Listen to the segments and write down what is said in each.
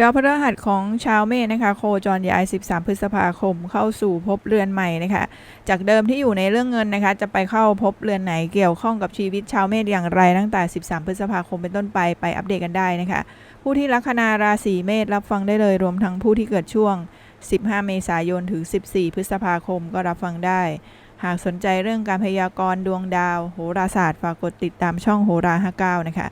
ดาวพฤหัสของชาวเมษนะคะโคจรย้าย 13 พฤษภาคมเข้าสู่ภพเรือนใหม่นะคะจากเดิมที่อยู่ในเรื่องเงินนะคะจะไปเข้าภพเรือนไหนเกี่ยวข้องกับชีวิตชาวเมษอย่างไรตั้งแต่ 13 พฤษภาคมเป็นต้นไปไปอัปเดตกันได้นะคะผู้ที่ลัคนาราศีเมษรับฟังได้เลยรวมทั้งผู้ที่เกิดช่วง 15 เมษายนถึง 14 พฤษภาคมก็รับฟังได้ หากสนใจเรื่องการพยากรณ์ดวงดาว โหราศาสตร์ฝากกดติดตามช่องโหรา 59 นะคะ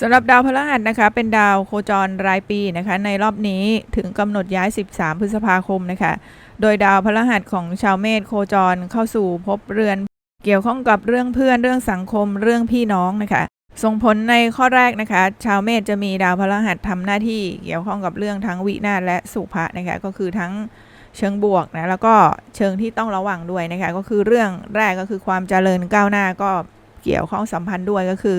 สำหรับดาวพฤหัสนะคะเป็นดาวโคจรรายปีนะคะในรอบนี้ถึงกำหนดย้าย 13 พฤษภาคมนะคะโดยดาวพฤหัสของชาวเมษโคจรเข้าสู่ภพเรือน เกี่ยวข้องกับเรื่องเพื่อนเรื่องสังคมเรื่องพี่น้องนะคะส่งผลในข้อแรกนะคะ ชาวเมษจะมีดาวพฤหัสทำหน้าที่เกี่ยวข้องกับเรื่องทั้งวินาศและสุภะนะคะก็คือทั้งเชิงบวกนะแล้วก็เชิงที่ต้องระวังด้วยนะคะก็คือเรื่องแรกก็คือความเจริญก้าวหน้าก็เกี่ยวข้องสัมพันธ์ด้วยก็คือ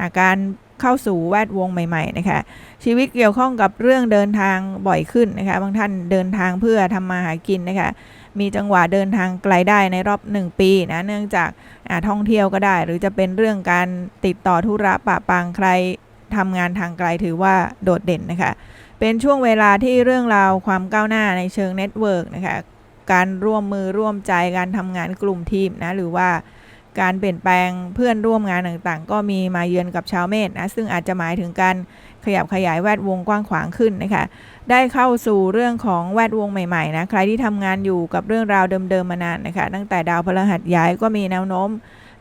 อาการ เข้าสู่แวดวงใหม่ๆนะคะชีวิตเกี่ยวข้องกับเรื่องเดินทางบ่อยขึ้นนะคะบางท่านเดินทางเพื่อทำมาหากินนะคะมีจังหวะเดินทางไกลได้ในรอบ 1 ปีนะเนื่องจากท่องเที่ยวก็ได้ หรือจะเป็นเรื่องการติดต่อธุระปะปางใครทำงานทางไกลถือว่าโดดเด่นนะคะ เป็นช่วงเวลาที่เรื่องราวความก้าวหน้าในเชิงเน็ตเวิร์กนะคะ การร่วมมือร่วมใจการทำงานกลุ่มทีมนะ หรือว่า การเปลี่ยนแปลงเพื่อนร่วมงานต่างๆ ก็มีมาเยือนกับชาวเมษนะซึ่งอาจจะหมายถึงการขยับขยายแวดวงกว้างขวางขึ้นนะคะ ได้เข้าสู่เรื่องของแวดวงใหม่ๆนะใครที่ทำงานอยู่กับเรื่องราวเดิมๆมานานนะคะ ตั้งแต่ดาวพฤหัสย้ายก็มีแนวโน้ม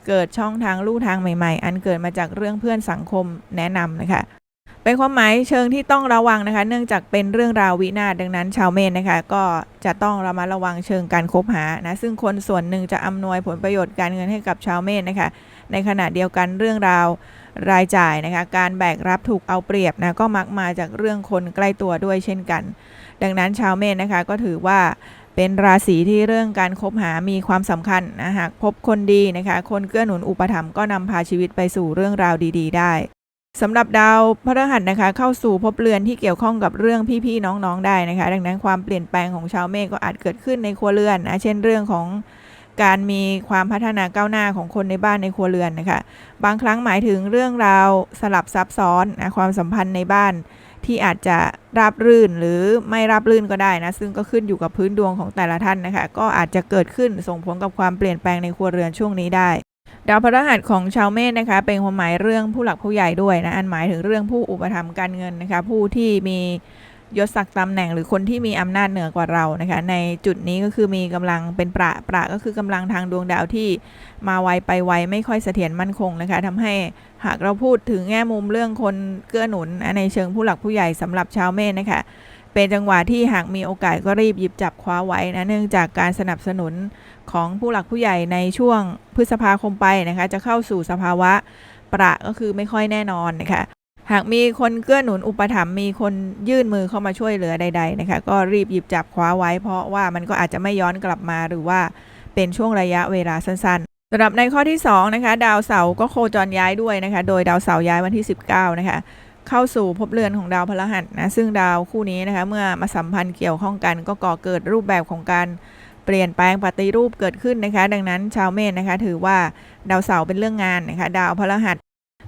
เกิดช่องทางลู่ทางใหม่ๆ อันเกิดมาจากเรื่องเพื่อนสังคมแนะนำนะคะ เป็นความหมายเชิงที่ต้องระวังนะคะ เนื่องจากเป็นเรื่องราววินาศดังนั้น ชาวเมษนะคะ ก็จะต้องระมัดระวังเชิงการคบหานะซึ่งคนส่วนหนึ่งจะอำนวยผลประโยชน์การเงินให้กับชาวเมษนะคะ ในขณะเดียวกันเรื่องราวรายจ่ายนะคะ การแบกรับถูกเอาเปรียบนะก็มักมาจากเรื่องคนใกล้ตัวด้วยเช่นกัน ดังนั้นชาวเมษนะคะก็ถือว่าเป็นราศีที่เรื่องการคบหามีความสำคัญนะหากพบคนดีนะคะ คนเกื้อหนุนอุปถัมภ์ก็นำพาชีวิตไปสู่เรื่องราวดี ๆ ได้ สำหรับดาวพฤหัสนะคะ เข้าสู่ภพเรือนที่เกี่ยวข้องกับเรื่องพี่ๆน้องๆได้นะคะ ดังนั้นความเปลี่ยนแปลงของชาวเมษก็อาจเกิดขึ้นในครัวเรือนนะเช่นเรื่องของการมีความพัฒนาก้าวหน้าของคนในบ้านในครัวเรือนนะคะ บางครั้งหมายถึงเรื่องราวสลับซับซ้อนนะความสัมพันธ์ในบ้านที่อาจจะราบรื่นหรือไม่ราบรื่นก็ได้นะ ซึ่งก็ขึ้นอยู่กับพื้นดวงของแต่ละท่านนะคะ ก็อาจจะเกิดขึ้นส่งผลกับความเปลี่ยนแปลงในครัวเรือนช่วงนี้ได้ ดาวพฤหัสของชาวเมษนะคะ เป็นความหมายเรื่องผู้หลักผู้ใหญ่ด้วยนะ อันหมายถึงเรื่องผู้อุปถัมภ์การเงินนะคะ ผู้ที่มียศศักดิ์ตำแหน่งหรือคนที่มีอำนาจเหนือกว่าเรานะคะ ในจุดนี้ก็คือมีกำลังเป็นประประก็คือกำลังทางดวงดาวที่มาไวไปไวไม่ค่อยเสถียรมั่นคงนะคะทำให้หากเราพูดถึงแง่มุมเรื่องคนเกื้อหนุนในเชิงผู้หลักผู้ใหญ่สำหรับชาวเมษนะคะ เป็นจังหวะที่หากมีโอกาสก็รีบหยิบจับคว้าไว้นะเนื่องจากการสนับสนุนของผู้หลักผู้ใหญ่ในช่วงพฤษภาคมไปนะคะจะเข้าสู่สภาวะประก็คือไม่ค่อยแน่นอนนะคะหากมีคนเกื้อหนุนอุปถัมภ์มีคนยื่นมือเข้ามาช่วยเหลือใดๆนะคะก็รีบหยิบจับคว้าไว้ เพราะว่ามันก็อาจจะไม่ย้อนกลับมาหรือว่าเป็นช่วงระยะเวลาสั้นๆสำหรับในข้อที่2นะคะดาวเสาร์ก็โคจรย้ายด้วยนะคะโดยดาวเสาร์ย้ายวันที่ 19นะคะ เข้าสู่ภพเรือนของดาวพฤหัสนะซึ่งดาวคู่นี้นะคะเมื่อมาสัมพันธ์เกี่ยวข้องกันก็ก่อเกิดรูปแบบของการเปลี่ยนแปลงปฏิรูปเกิดขึ้นนะคะ ดังนั้นชาวเมษนะคะ ถือว่าดาวเสาร์เป็นเรื่องงานนะคะ ดาวพฤหัส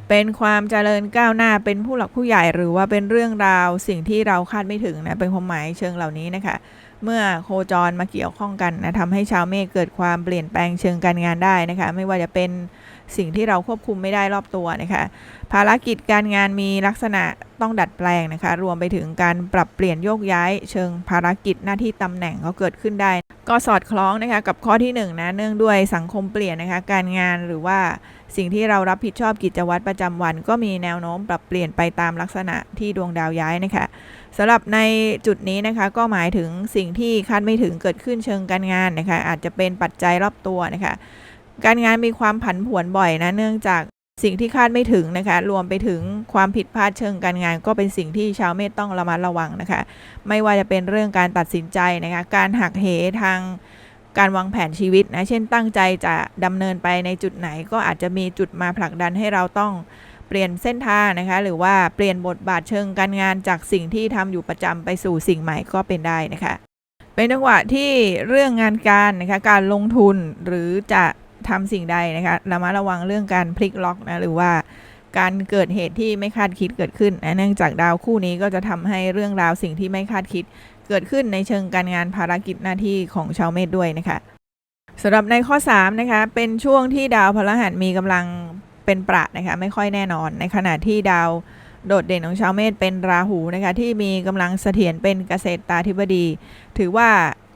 เป็นความเจริญก้าวหน้าเป็นผู้หลักผู้ใหญ่หรือว่าเป็นเรื่องราวสิ่งที่เราคาดไม่ถึงนะเป็นความหมายเชิงเหล่านี้นะคะ เมื่อโคจรมาเกี่ยวข้องกันนะทำให้ชาวเมษเกิดความเปลี่ยนแปลงเชิงการงานได้นะคะ ไม่ว่าจะเป็น สิ่งที่เราควบคุมไม่ได้รอบตัวนะคะภารกิจการงานมีลักษณะต้องดัดแปลงนะคะ รวมไปถึงการปรับเปลี่ยนโยกย้าย เชิงภารกิจหน้าที่ตำแหน่งก็เกิดขึ้นได้ ก็สอดคล้องนะคะกับข้อที่1นนะเนื่องด้วยสังคมเปลี่ยนนะคะ การงานหรือว่าสิ่งที่เรารับผิดชอบกิจวัตรประจำวัน ก็มีแนวโน้มปรับเปลี่ยนไปตามลักษณะที่ดวงดาวย้ายนะคะสำหรับในจุดนี้นะคะ ก็หมายถึงสิ่งที่คาดไม่ถึงเกิดขึ้นเชิงการงานนะคะ อาจจะเป็นปัจจัยรอบตัวนะคะ การงานมีความผันผวนบ่อยนะเนื่องจากสิ่งที่คาดไม่ถึงนะคะ รวมไปถึงความผิดพลาดเชิงการงาน ก็เป็นสิ่งที่ชาวเมษต้องระมัดระวังนะคะ ไม่ว่าจะเป็นเรื่องการตัดสินใจนะคะ การหักเหทางการวางแผนชีวิตนะ เช่นตั้งใจจะดำเนินไปในจุดไหน ก็อาจจะมีจุดมาผลักดันให้เราต้องเปลี่ยนเส้นทางนะคะ หรือว่าเปลี่ยนบทบาทเชิงการงานจากสิ่งที่ทำอยู่ประจำไปสู่สิ่งใหม่ก็เป็นได้นะคะ เป็นจังหวะที่เรื่องงานการนะคะ การลงทุนหรือจะ ทำสิ่งใดนะคะระมัดระวังเรื่องการพลิกล็อกนะหรือว่าการเกิดเหตุที่ไม่คาดคิดเกิดขึ้นนะเนื่องจากดาวคู่นี้ก็จะทำให้เรื่องราวสิ่งที่ไม่คาดคิด เกิดขึ้นในเชิงการงานภารกิจหน้าที่ของชาวเมษด้วยนะคะสำหรับในข้อ3นะคะเป็นช่วงที่ดาวพฤหัสมีกำลังเป็นประนะคะไม่ค่อยแน่นอน ในขณะที่ดาวโดดเด่นของชาวเมษเป็นราหูนะคะที่มีกำลังเสถียรเป็นเกษตรตาธิบดี ถือว่า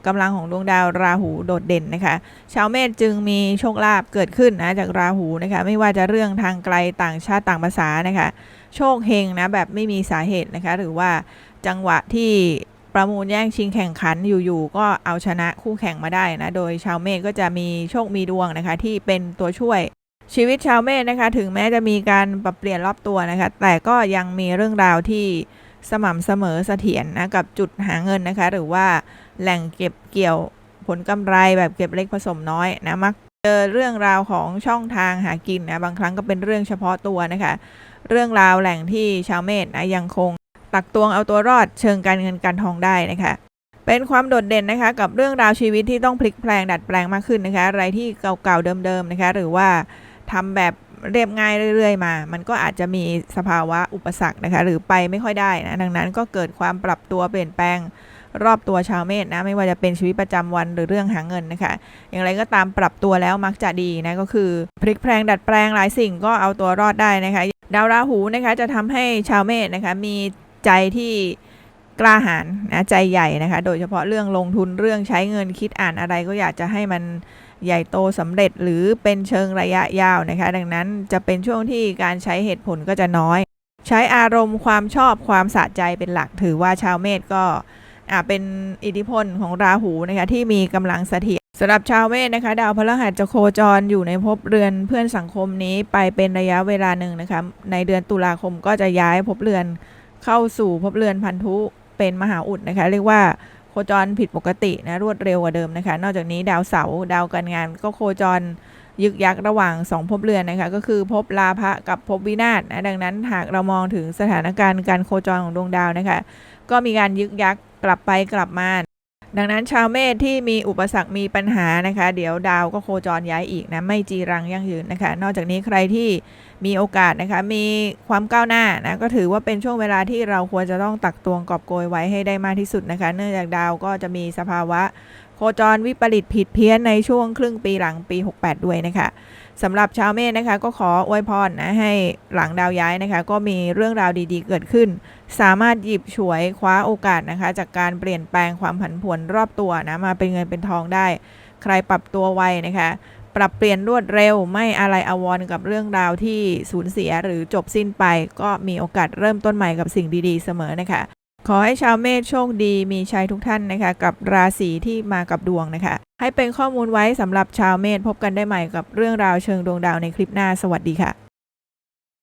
กำลังของดวงดาวราหูโดดเด่นนะคะ ชาวเมษจึงมีโชคลาภเกิดขึ้นนะจากราหูนะคะ ไม่ว่าจะเรื่องทางไกลต่างชาติต่างภาษานะคะ โชคเฮงนะแบบไม่มีสาเหตุนะคะ หรือว่าจังหวะที่ประมูลแย่งชิงแข่งขันอยู่ๆก็เอาชนะคู่แข่งมาได้นะ โดยชาวเมษก็จะมีโชคมีดวงนะคะ ที่เป็นตัวช่วยชีวิตชาวเมษนะคะ ถึงแม้จะมีการปรับเปลี่ยนรอบตัวนะคะ แต่ก็ยังมีเรื่องราวที่สม่ำเสมอเสถียรนะกับจุดหาเงินนะคะ หรือว่าแหล่งเก็บเกี่ยวผลกำไรแบบเก็บเล็กผสมน้อยนะมักเจอเรื่องราวของช่องทางหากินนะบางครั้งก็เป็นเรื่องเฉพาะตัวนะคะ เรื่องราวแหล่งที่ชาวเมษนะยังคง ตักตวงเอาตัวรอดเชิงการเงินการทองได้นะคะ เป็นความโดดเด่นนะคะ กับเรื่องราวชีวิตที่ต้องพลิกแปลงดัดแปลงมากขึ้นนะคะ อะไรที่เก่าๆเดิมๆนะคะ หรือว่าทำแบบเรียบง่ายเรื่อยๆมา มันก็อาจจะมีสภาวะอุปสรรคนะคะ หรือไปไม่ค่อยได้นะดังนั้นก็เกิดความปรับตัวเปลี่ยนแปลง รอบตัวชาวเมษนะไม่ว่าจะเป็นชีวิตประจำวันหรือเรื่องหาเงินนะคะ อย่างไรก็ตามปรับตัวแล้วมักจะดีนะก็คือพลิกแปลงดัดแปลงหลายสิ่งก็เอาตัวรอดได้นะคะดาวราหูนะคะจะทำให้ชาวเมษนะคะมีใจที่กล้าหาญนะใจใหญ่นะคะ โดยเฉพาะเรื่องลงทุนเรื่องใช้เงินคิดอ่านอะไรก็อยากจะให้มันใหญ่โตสำเร็จหรือเป็นเชิงระยะยาวนะคะ ดังนั้นจะเป็นช่วงที่การใช้เหตุผลก็จะน้อย ใช้อารมณ์ความชอบความสะใจเป็นหลักถือว่าชาวเมษก็ อ่าเป็นอิทธิพลของราหูนะคะที่มีกำลังเสถียรสำหรับชาวเมษนะคะดาวพฤหัสจะโคจรอยู่ในภพเรือนเพื่อนสังคมนี้ไปเป็นระยะเวลาหนึ่งนะคะในเดือนตุลาคมก็จะย้ายภพเรือนเข้าสู่ภพเรือนพันธุเป็นมหาอุดนะคะเรียกว่าโคจรผิดปกตินะรวดเร็วกว่าเดิมนะคะ นอกจากนี้ดาวเสาร์ดาวการงานก็โคจรยึกยักระหว่าง2ภพเรือนนะคะก็คือภพลาภะกับภพวินาศนะดังนั้นหากเรามองถึงสถานการณ์การโคจรของดวงดาวนะคะ ก็มีการยึกยัก กลับไปกลับมา ดังนั้นชาวเมษที่มีอุปสรรคมีปัญหานะคะ เดี๋ยวดาวก็โคจรย้ายอีกนะไม่จีรังยั่งยืนนะคะ นอกจากนี้ใครที่มีโอกาสนะคะ มีความก้าวหน้านะก็ถือว่าเป็นช่วงเวลาที่เราควรจะต้องตักตวงกอบโกยไว้ให้ได้มากที่สุดนะคะ เนื่องจากดาวก็จะมีสภาวะ โคจรวิปริตผิดเพี้ยนในช่วงครึ่งปีหลังปี 68 ด้วยนะคะ สำหรับชาวเมษนะคะ ก็ขออวยพรนะให้หลังดาวย้ายนะคะ ก็มีเรื่องราวดีๆ เกิดขึ้น สามารถหยิบฉวยคว้าโอกาสนะคะ จากการเปลี่ยนแปลงความผันผวนรอบตัวนะมาเป็นเงินเป็นทองได้ ใครปรับตัวไวนะคะ ปรับเปลี่ยนรวดเร็วไม่อะไรอาวรกับเรื่องราวที่สูญเสียหรือจบสิ้นไป ก็มีโอกาสเริ่มต้นใหม่กับสิ่งดีๆ เสมอนะคะ ขอให้ชาวเมษโชคดีมีชัยทุกท่านนะคะ กับราศีที่มากับดวงนะคะ ให้เป็นข้อมูลไว้สำหรับชาวเมษพบกันได้ใหม่กับเรื่องราวเชิงดวงดาวในคลิปหน้าสวัสดีค่ะ